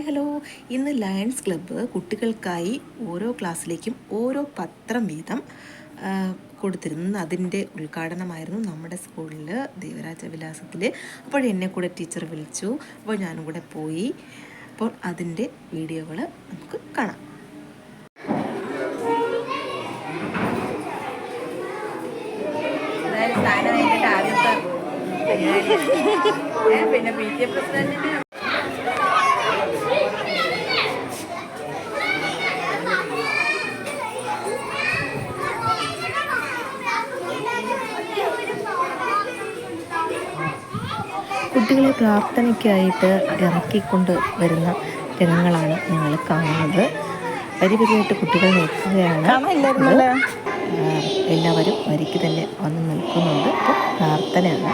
Hi hello. ഇന്ന് lions club കുട്ടികൾക്കായി ഓരോ ക്ലാസ്സിലേക്കും ഓരോ പത്രം വീതം കൊടുത്തിരുന്നു. അതിന്റെ ഉദ്ഘാടനമായിരുന്നു നമ്മുടെ സ്കൂളിൽ ദേവരാജ വിലാസത്തിൽ. അപ്പോൾ എന്നെ കൂടെ ടീച്ചർ വിളിച്ചു. അപ്പോൾ ഞാനും കൂടെ പോയി. അപ്പോൾ അതിന്റെ വീഡിയോകൾ നമുക്ക് കാണാം. പിന്നെ പി ടി എ പ്രസിഡന്റിന് കുട്ടികളെ പ്രാർത്ഥനയ്ക്കായിട്ട് ഇറക്കിക്കൊണ്ട് വരുന്ന രംഗങ്ങളാണ് ഞങ്ങൾ കാണുന്നത്. വരി വരിയായിട്ട് കുട്ടികൾ നിൽക്കുകയാണ് എല്ലാവരും വരിക്ക് തന്നെ വന്ന് നിൽക്കുന്നുണ്ട്. പ്രാർത്ഥനയാണ്.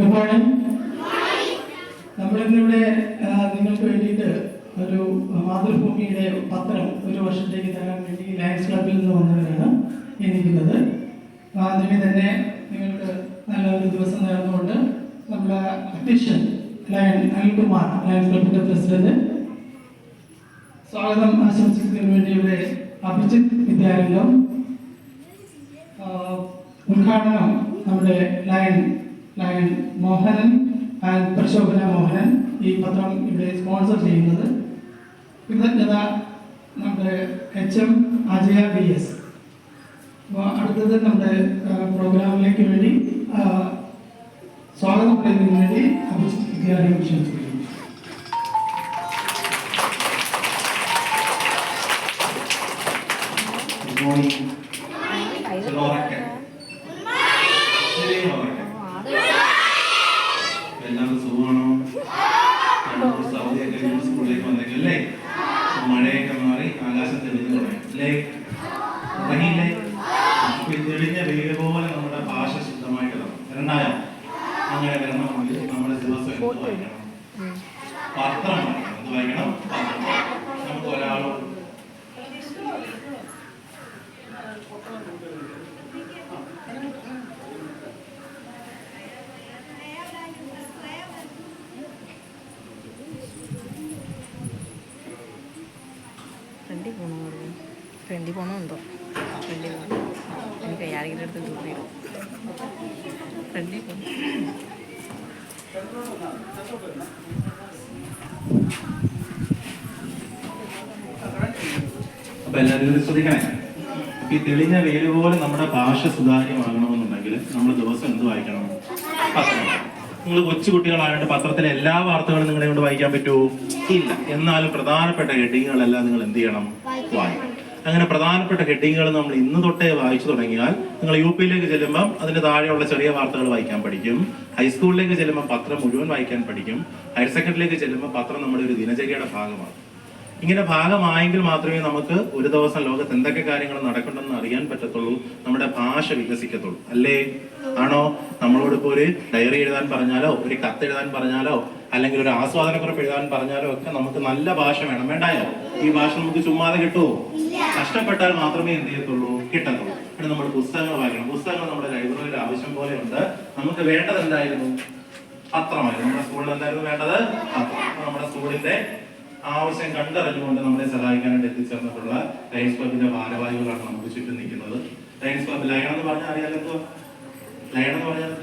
ഗുഡ് മോർണിംഗ് നമ്മളിന്നിവിടെ നിങ്ങൾക്ക് വേണ്ടിയിട്ട് ഒരു മാതൃഭൂമിയുടെ പത്രം ഒരു വർഷത്തേക്ക് തരാൻ വേണ്ടി ലയൻസ് ക്ലബിൽ നിന്ന് വന്നവരാണ് എനിക്കുന്നത് ആദ്യമേ തന്നെ നിങ്ങൾക്ക് നല്ല ഒരു ദിവസം നേർന്നുകൊണ്ട് നമ്മുടെ അധ്യക്ഷൻ ലയൻ അനിൽകുമാർ ലയൻസ് ക്ലബിന്റെ പ്രസിഡന്റ്. സ്വാഗതം ആശംസിക്കുന്നതിന് വേണ്ടി ഇവിടെ അഭിജിത്ത് വിദ്യാലയം ഉദ്ഘാടനം നമ്മുടെ lion lion Mohanan and Prashobhana Mohanan ഈ പത്രം ഇവിടെ സ്പോൺസർ ചെയ്യുന്നത്. കൃതജ്ഞത നമ്മുടെ H M Ajaya B S അപ്പോൾ അടുത്തത് നമ്മുടെ പ്രോഗ്രാമിലേക്ക് വേണ്ടി സ്വാഗതം പറയുന്നതിന് വേണ്ടി അഭിജിത്ത് വിദ്യാലയം ക്ഷണിച്ചു Good മോർണിംഗ് ചെറുറക്കെ ചെറിയ ഉറക്കെ എല്ലാവർക്കും സുഖമാണോ നമുക്ക് സൗദിയൊക്കെ കഴിഞ്ഞ് സ്കൂളിലേക്ക് വന്നേക്കും അല്ലേ മഴയൊക്കെ മാറി ആകാശം തെളിഞ്ഞു തുടങ്ങി അല്ലേ തുടങ്ങിയില്ലേ അപ്പൊ ഈ തെളിഞ്ഞ വെയിൽ പോലെ നമ്മുടെ ഭാഷ ശുദ്ധമായിട്ട് വരണം രണ്ടായോ അങ്ങനെ വരണമെങ്കിൽ നമ്മുടെ ദിവസം എന്ത് വായിക്കണം പത്രം വായിക്കണം എന്ത് വായിക്കണം പത്രം നമുക്ക് ഒരാളോട് ഫ്രണ്ടിൽ പോകണോ ഫ്രണ്ടിൽ പോകണോ എന്തോ ഫ്രണ്ടിൽ പോകണം എനിക്ക് ആരെങ്കിലും അടുത്ത് ദൂരം ഫ്രണ്ടിൽ പോകണം അപ്പൊ എല്ലാവരും ശ്രദ്ധിക്കണേ. ഈ തെളിഞ്ഞ വേൽ പോലെ നമ്മുടെ ഭാഷ സുതാര്യമാകണമെന്നുണ്ടെങ്കിൽ നമ്മൾ ദിവസം എന്ത് വായിക്കണം? പത്രം. നിങ്ങൾ കൊച്ചുകുട്ടികളായതുകൊണ്ട് പത്രത്തിലെ എല്ലാ വാർത്തകളും നിങ്ങളെ കൊണ്ട് വായിക്കാൻ പറ്റുമോ? ഇല്ല. എന്നാലും പ്രധാനപ്പെട്ട ഹെഡിങ്ങുകളെല്ലാം നിങ്ങൾ എന്ത് ചെയ്യണം? വായിക്കണം. അങ്ങനെ പ്രധാനപ്പെട്ട ഹെഡിങ്ങുകൾ നമ്മൾ ഇന്ന് തൊട്ടേ വായിച്ചു തുടങ്ങിയാൽ നിങ്ങൾ യു പിയിലേക്ക് ചെല്ലുമ്പം അതിന് താഴെയുള്ള ചെറിയ വാർത്തകൾ വായിക്കാൻ പഠിക്കും. ഹൈസ്കൂളിലേക്ക് ചെല്ലുമ്പോൾ പത്രം മുഴുവൻ വായിക്കാൻ പഠിക്കും. ഹയർ സെക്കൻഡറിയിലേക്ക് ചെല്ലുമ്പോൾ പത്രം നമ്മുടെ ഒരു ദിനചര്യയുടെ ഭാഗമാണ്. ഇങ്ങനെ ഭാഗമായെങ്കിൽ മാത്രമേ നമുക്ക് ഒരു ദിവസം ലോകത്ത് എന്തൊക്കെ കാര്യങ്ങൾ നടക്കണമെന്ന് അറിയാൻ പറ്റത്തുള്ളൂ. നമ്മുടെ ഭാഷ വികസിക്കത്തുള്ളൂ. അല്ലേ? ആണോ? നമ്മളോട് ഒരു ഡയറി എഴുതാൻ പറഞ്ഞാലോ ഒരു കത്ത് എഴുതാൻ പറഞ്ഞാലോ അല്ലെങ്കിൽ ഒരു ആസ്വാദനക്കുറിപ്പ് എഴുതാൻ പറഞ്ഞാലോ ഒക്കെ നമുക്ക് നല്ല ഭാഷ വേണം. വേണ്ടായോ? ഈ ഭാഷ നമുക്ക് ചുമ്മാതെ കിട്ടുമോ കഷ്ടപ്പെട്ടാൽ മാത്രമേ എന്ത് ചെയ്യത്തുള്ളൂ? കിട്ടത്തുള്ളൂ. പിന്നെ നമ്മൾ പുസ്തകങ്ങൾ വായിക്കണം. പുസ്തകങ്ങൾ നമ്മുടെ ലൈബ്രറിയിൽ ആവശ്യം പോലെ ഉണ്ട്. നമുക്ക് വേണ്ടത് എന്തായിരുന്നു? പത്രമായിരുന്നു. നമ്മുടെ സ്കൂളിൽ എന്തായിരുന്നു വേണ്ടത്? പത്രം. നമ്മുടെ സ്കൂളിന്റെ ആവശ്യം കണ്ടറിഞ്ഞുകൊണ്ട് നമ്മളെ സഹായിക്കാനായിട്ട് എത്തിച്ചേർന്നിട്ടുള്ള ലയൻസ് ക്ലബിന്റെ ഭാരവാഹികളാണ് നമുക്ക് ചുറ്റും നിൽക്കുന്നത്. ലയൻസ് ക്ലബ് ലയൺ എന്ന് പറഞ്ഞാൽ അറിയാലോ? ലയൺ എന്ന് പറഞ്ഞാൽ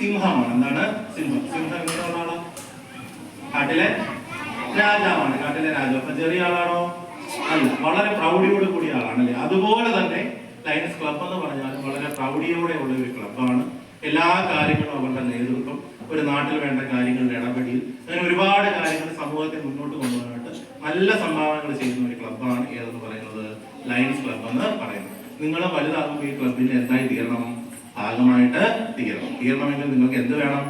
സിംഹമാണ്. എന്താണ്? സിംഹം. സിംഹം എങ്ങനെയുള്ള കാട്ടിലെ രാജാവാണ് കാട്ടിലെ രാജാവ്. അപ്പൊ ചെറിയ ആളാണോ? അല്ല വളരെ പ്രൗഢിയോട് കൂടിയ ആളാണ് അല്ലേ അതുപോലെ തന്നെ ലയൻസ് ക്ലബ് എന്ന് പറഞ്ഞാൽ വളരെ പ്രൗഢിയോടെ ഉള്ള ഒരു ക്ലബ്ബാണ് എല്ലാ കാര്യങ്ങളും അവരുടെ നേതൃത്വം ഒരു നാട്ടിൽ വേണ്ട കാര്യങ്ങളുടെ ഇടപെടിയിൽ അങ്ങനെ ഒരുപാട് കാര്യങ്ങൾ സമൂഹത്തെ മുന്നോട്ട് കൊണ്ടുപോകാനായിട്ട് നല്ല സംഭാവനകൾ ചെയ്യുന്ന ഒരു ക്ലബ്ബാണ് ഏതെന്ന് പറയുന്നത് ലയൻസ് ക്ലബ് എന്ന് പറയുന്നത്. നിങ്ങൾ വലുതാകുമ്പോൾ ഈ ക്ലബിന് എന്തായി തീരണം? ഭാഗമായിട്ട് തീരണം. തീരണമെങ്കിൽ നിങ്ങൾക്ക് എന്ത് വേണം?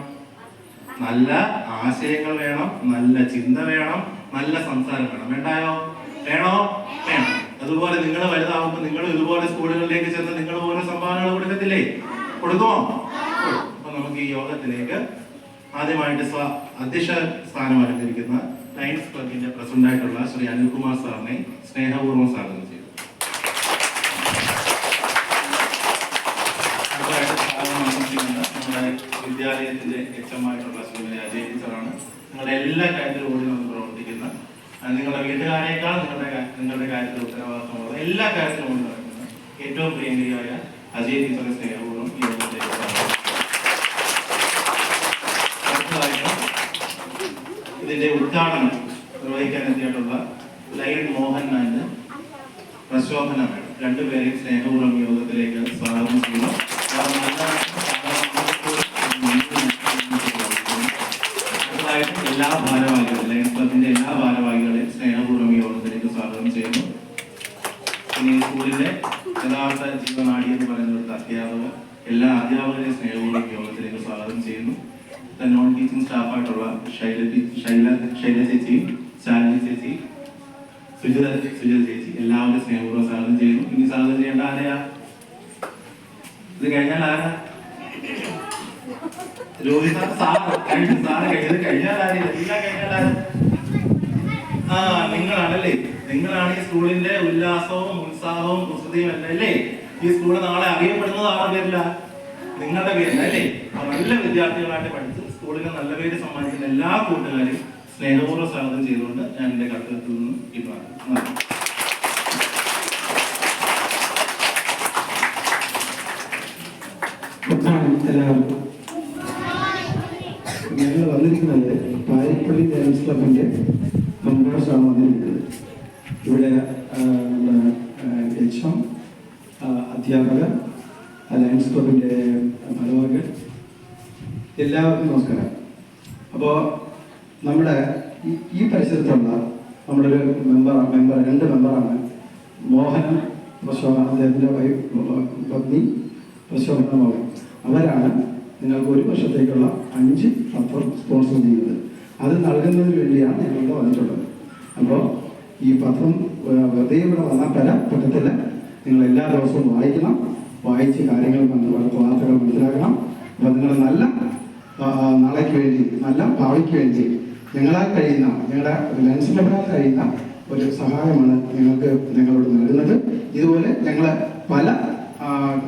നല്ല ആശയങ്ങൾ വേണം നല്ല ചിന്ത വേണം നല്ല സംസാരം വേണം. വേണ്ടായോ? വേണോ? വേണം. അതുപോലെ നിങ്ങൾ വലുതാവുമ്പോൾ നിങ്ങൾ ഇതുപോലെ സ്കൂളുകളിലേക്ക് ചെന്ന് നിങ്ങൾ ഓരോ സംഭാവനകൾ കൊടുക്കത്തില്ലേ? കൊടുക്കുമോ? കൊടുക്കും. അപ്പൊ നമുക്ക് ഈ യോഗത്തിലേക്ക് ആദ്യമായിട്ട് സ്വ അധ്യക്ഷ സ്ഥാനം അലങ്കരിക്കുന്ന ലയൻസ് ക്ലബിന്റെ പ്രസിഡന്റ് ആയിട്ടുള്ള ശ്രീ അനിൽകുമാർ സാറിനെ സ്നേഹപൂർവം സ്വാഗതം ചെയ്തു അടുത്തതായിട്ട് സ്വാഗതം ആശംസിക്കുന്നത് നമ്മുടെ വിദ്യാലയത്തിന്റെ എച്ചമായിട്ടുള്ള ശ്രീമതി അജയ് ടീച്ചറാണ് നിങ്ങളുടെ എല്ലാ കാര്യത്തിലും ഓടി നമ്മൾ പ്രവർത്തിക്കുന്ന. നിങ്ങളുടെ വീട്ടുകാരേക്കാൾ നിങ്ങളുടെ നിങ്ങളുടെ കാര്യത്തിൽ ഉത്തരവാദിത്തമുള്ള എല്ലാ കാര്യത്തിലും ഓടി നടക്കുന്ന ഏറ്റവും പ്രിയങ്കരിയായ അജയ് ടീച്ചറെ സ്നേഹപൂർവം ഈ ഇതിന്റെ ഉദ്ഘാടനം നിർവഹിക്കാൻ എത്തിയിട്ടുള്ള ലയൺ മോഹൻ ആൻഡ് പ്രശോഭന രണ്ടുപേരെയും സ്നേഹപൂർവം യോഗത്തിലേക്ക് സ്വാഗതം ചെയ്യുന്നു അവർ നല്ല അടുത്തതായിട്ട് എല്ലാ ഭാരവാഹികളും ലയൺസ് ക്ലബിന്റെ എല്ലാ ഭാരവാഹികളെയും സ്നേഹപൂർവം ഈ യോഗത്തിലേക്ക് സ്വാഗതം ചെയ്യുന്നു പിന്നെ ഈ സ്കൂളിലെ യഥാർത്ഥ ജീവനാടി എന്ന് പറയുന്ന ഒരു അധ്യാപകർ എല്ലാ അധ്യാപകരെയും സ്നേഹപൂർവം ഈ യോഗത്തിലേക്ക് സ്വാഗതം ചെയ്യുന്നു നോൺ ടീച്ചിങ് ശൈലത്തി ശൈല ശൈല ചേച്ചിയും ശാലിനി ചേച്ചി സുജിത സുജിത ചേച്ചി. എല്ലാവരും സ്നേഹപൂർവം സ്വാഗതം ചെയ്യുന്നു. ഇനി സ്വാഗതം ചെയ്യേണ്ട ആരെയാ? ഇത് കഴിഞ്ഞാൽ ആരാ? രോഹിത ആ നിങ്ങളാണല്ലേ. നിങ്ങളാണ് ഈ സ്കൂളിന്റെ ഉല്ലാസവും ഉത്സാഹവും കുസൃതിയും എല്ലാം അല്ലേ? ഈ സ്കൂൾ നാളെ അറിയപ്പെടുന്നത് ആരുടെ പേരില്ല നിങ്ങളുടെ പേരില്ല അല്ലേ? നല്ല വിദ്യാർത്ഥികളായിട്ട് പഠിച്ച് സ്കൂളിന് നല്ല പേര് സമ്മാനിക്കുന്ന എല്ലാ കൂട്ടുകാരെയും സ്നേഹപൂർവം സ്വാഗതം ചെയ്തുകൊണ്ട് ഞാൻ എന്റെ കർത്തവ്യത്തിൽ നിന്ന് പിന്മാറുന്നു ഞങ്ങൾ വന്നിരിക്കുന്നത് പാരിപ്പള്ളി ഡാൻസ് ക്ലബിന്റെ മെമ്പേഴ്സാണ് വന്നിരിക്കുന്നത് ഇവിടെ നമ്മുടെ എം അധ്യാപകർ ലയൺസ് ക്ലബിന്റെ ഭാരവാഹികൾ എല്ലാവർക്കും നമസ്കാരം. അപ്പോൾ നമ്മുടെ ഈ പരിസരത്തുള്ള നമ്മുടെ ഒരു മെമ്പർ മെമ്പർ രണ്ട് മെമ്പറാണ് മോഹൻ പ്രശോഭന അദ്ദേഹത്തിന്റെ വൈഫ് പത്നി പ്രശോഭന മോഹൻ അവരാണ് നിങ്ങൾക്ക് ഒരു വർഷത്തേക്കുള്ള അഞ്ച് പത്രം സ്പോൺസർ ചെയ്യുന്നത്. അത് നൽകുന്നതിന് വേണ്ടിയാണ് ഞങ്ങൾ വന്നിട്ടുള്ളത്. അപ്പോൾ ഈ പത്രം വെറുതെ ഇവിടെ വന്നാൽ പല പറ്റത്തില്ല. നിങ്ങൾ എല്ലാ ദിവസവും വായിക്കണം. വായിച്ച് കാര്യങ്ങൾ വാർത്തകൾ മനസ്സിലാക്കണം. അപ്പോൾ നിങ്ങൾ നല്ല നാളേക്ക് വേണ്ടി നല്ല ഭാവിക്ക് വേണ്ടി ഞങ്ങളാൽ കഴിയുന്ന ഞങ്ങളുടെ ലയൻസ് ക്ലബിനാൽ കഴിയുന്ന ഒരു സഹായമാണ് നിങ്ങൾക്ക് ഞങ്ങളോട് നൽകുന്നത് ഇതുപോലെ ഞങ്ങൾ പല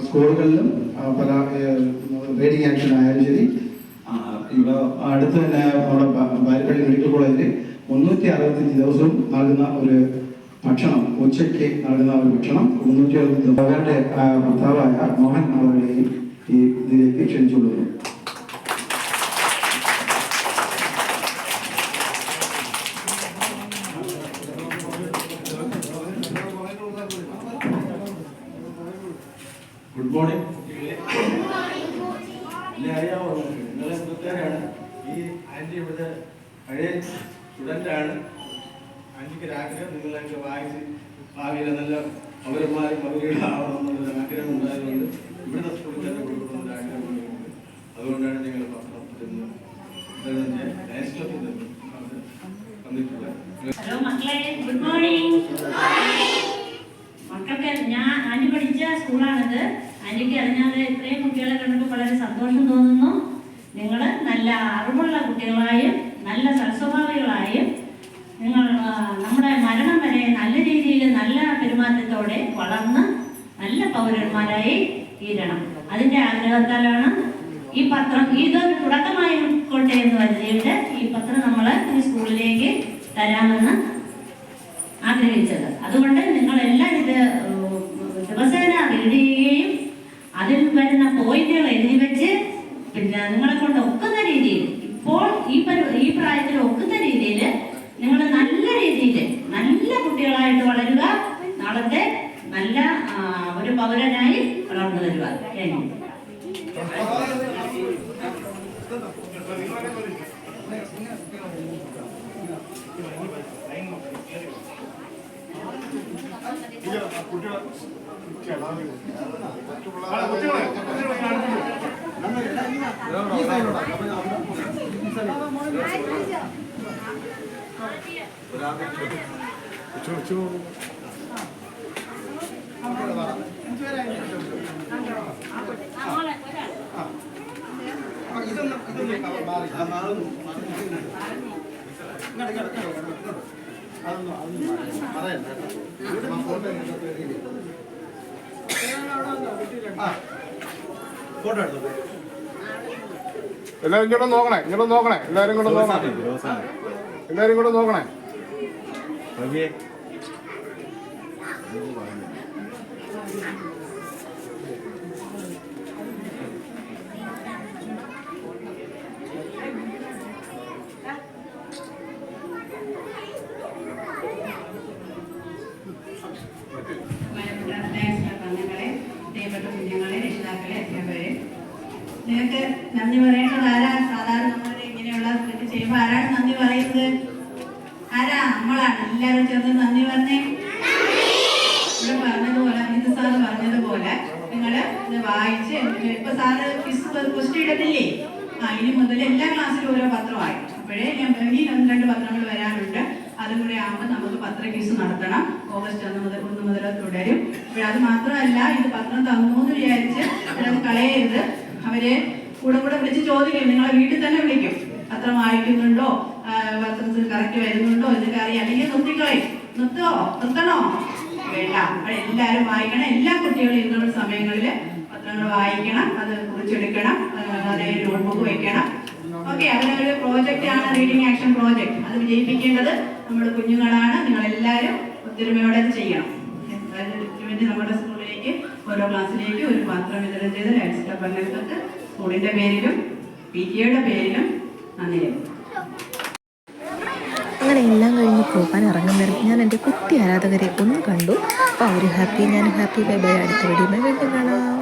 സ്കൂളുകളിലും പല റീഡിങ് ആക്ഷൻ ആയാലും ശരി ഇവിടെ അടുത്ത് തന്നെ നമ്മുടെ ബാരിപ്പള്ളി മെഡിക്കൽ കോളേജിൽ മുന്നൂറ്റി അറുപത്തഞ്ച് ദിവസവും നൽകുന്ന ഒരു ഭക്ഷണം ഉച്ചയ്ക്ക് നൽകുന്ന ഒരു ഭക്ഷണം മുന്നൂറ്റി അറുപത്തഞ്ച് അവരുടെ ഭർത്താവായ മോഹൻ അവരുടെയും ഈ ഇതിലേക്ക് ക്ഷണിച്ചുകൊള്ളുന്നു മോർണിംഗ് എന്നെ അറിയാമോ നിങ്ങളെ കൂട്ടുകാരാണ് ഈ ആന്റി ഇവിടെ പഴയ സ്റ്റുഡന്റാണ് ആന്റിക്ക് ഒരു ആഗ്രഹം നിങ്ങളൊക്കെ വായിച്ച് ഭാവിയിൽ നല്ല പൗരന്മാരും പൗരികളും ആവണമെന്നുള്ള ആഗ്രഹം ഉണ്ടായതുകൊണ്ട് ഇവിടുത്തെ സ്കൂളിൽ തന്നെ കൊടുക്കണമെന്നൊരു ആഗ്രഹം എനിക്കുണ്ട്. അതുകൊണ്ടാണ് ഞങ്ങൾ പത്രം തരുന്നത് ലയൺസ് ക്ലബിൽ നിന്ന് ഹലോ മക്കളെ ഗുഡ് മോർണിംഗ് മക്കൾക്ക് ഞാൻ ആന്റി പഠിച്ച സ്കൂളാണിത്. ആന്റിക്ക് അതിനകത്ത് ഇത്രയും കുട്ടികളെ കണ്ടപ്പോൾ വളരെ സന്തോഷം തോന്നുന്നു. നിങ്ങൾ നല്ല അറിവുള്ള കുട്ടികളായും നല്ല സൽസ്വഭാവികളായും നിങ്ങൾ നമ്മുടെ മരണം വരെ നല്ല രീതിയിൽ നല്ല പെരുമാറ്റത്തോടെ വളർന്ന് നല്ല പൗരന്മാരായി തീരണം. അതിന്റെ ആഗ്രഹത്താലാണ് ഈ പത്രം ഇതൊരു തുടക്കമായി ഉൾക്കൊണ്ടേ എന്ന് കരുതിയിട്ട് ഈ പത്രം നമ്മൾ ഈ സ്കൂളിലേക്ക് തരാമെന്ന് ആഗ്രഹിച്ചത്. അതുകൊണ്ട് നിങ്ങളെല്ലാം വരുന്ന പോയിന്റുകൾ എഴുതി വെച്ച് പിന്നെ നിങ്ങളെ കൊണ്ട് ഒക്കുന്ന രീതിയിൽ ഇപ്പോൾ ഈ ഈ പ്രായത്തിൽ ഒക്കുന്ന രീതിയിൽ നിങ്ങൾ നല്ല രീതിയിൽ നല്ല കുട്ടികളായിട്ട് വളരുക നാളത്തെ നല്ല ഒരു പൗരനായി വളർന്നു വരിക. താങ്ക് യു എല്ലാരും ഇങ്ങോട്ട് നോക്കണേ ഇങ്ങോട്ട് നോക്കണേ എല്ലാരും ഇങ്ങോട്ട് നോക്കണേ. എല്ലാരും ഇങ്ങോട്ട് നോക്കണേ അംഗങ്ങളെ പ്രിയപ്പെട്ട കുഞ്ഞുങ്ങളെ രക്ഷിതാക്കളെ അധ്യാപകരെ നിങ്ങൾക്ക് നന്ദി പറയേണ്ടത് ആരാ സാധാരണ നമ്മൾ ഇങ്ങനെയുള്ള ഇത് ചെയ്യുമ്പോൾ ആരാണ് നന്ദി പറയുന്നത് ആരാ നമ്മളാണ് എല്ലാവരും ചേർന്ന് നന്ദി പറഞ്ഞേ ഇവിടെ പറഞ്ഞതുപോലെ അമിത് സാറ് പറഞ്ഞതുപോലെ നിങ്ങൾ ഇത് വായിച്ച് എന്നിട്ട് ഇപ്പൊ സാറ് ക്വിസ് ക്വസ്റ്റ്യൻ ഇടത്തില്ലേ മുതൽ എല്ലാ ക്ലാസ്സിലും ഓരോ പത്രമായി. അപ്പോഴേ ഞാൻ ഇനി ഒന്ന് രണ്ട് പത്രങ്ങൾ വരാനുണ്ട് അതും കൂടെ ആകുമ്പോൾ നമുക്ക് പത്ര കേസ് നടത്തണം. ഓഗസ്റ്റ് ഒന്ന് മുതൽ ഒന്ന് മുതൽ തുടരും. അപ്പോൾ അത് മാത്രമല്ല ഇത് പത്രം തന്നു എന്ന് വിചാരിച്ച് അത് കളയരുത്. അവരെ കൂടെ കൂടെ വിളിച്ച് ചോദിക്കും നിങ്ങളെ വീട്ടിൽ തന്നെ വിളിക്കും. പത്രം വായിക്കുന്നുണ്ടോ? പത്രത്തിൽ കറക്റ്റ് വരുന്നുണ്ടോ? ഇതൊക്കെ അറിയാം. അല്ലെങ്കിൽ നിർത്തിക്കളയും. നിർത്തോ? നിർത്തണോ? വേണ്ട. അപ്പോൾ എല്ലാവരും വായിക്കണം. എല്ലാ കുട്ടികളും ഇന്നുള്ള സമയങ്ങളിൽ പത്രങ്ങൾ വായിക്കണം. അത് കുറിച്ചെടുക്കണം. അതായത് അതേ നോട്ട്ബുക്ക് വെക്കണം. ഓക്കെ അങ്ങനെ ഒരു പ്രോജക്റ്റ് ആണ് റീഡിംഗ് ആക്ഷൻ പ്രോജക്റ്റ് അത് വിജയിപ്പിക്കേണ്ടത് നമ്മുടെ കുഞ്ഞുങ്ങളാണ്. നിങ്ങൾ എല്ലാവരും ഒത്തൊരുമയോടെ ചെയ്യണം. വേണ്ടി നമ്മുടെ സ്കൂളിലേക്ക് ഓരോ ക്ലാസ്സിലേക്ക് ഒരു പാത്രം വിതരണം ചെയ്ത് ലയൺസ് ക്ലബ് അംഗങ്ങൾക്ക് സ്കൂളിന്റെ പേരിലും പി ടിയുടെ പേരിലും നന്ദി. അങ്ങനെ എല്ലാം കഴിഞ്ഞ് പോകാൻ ഇറങ്ങുന്നേരം ഞാൻ എന്റെ കുട്ടി ആരാധകരെ ഒന്ന് കണ്ടു. അപ്പോൾ അവർ ഹാപ്പി ഞാൻ ഹാപ്പി ബൈ ബൈ അടുത്ത വീഡിയോ വീണ്ടും കാണാം.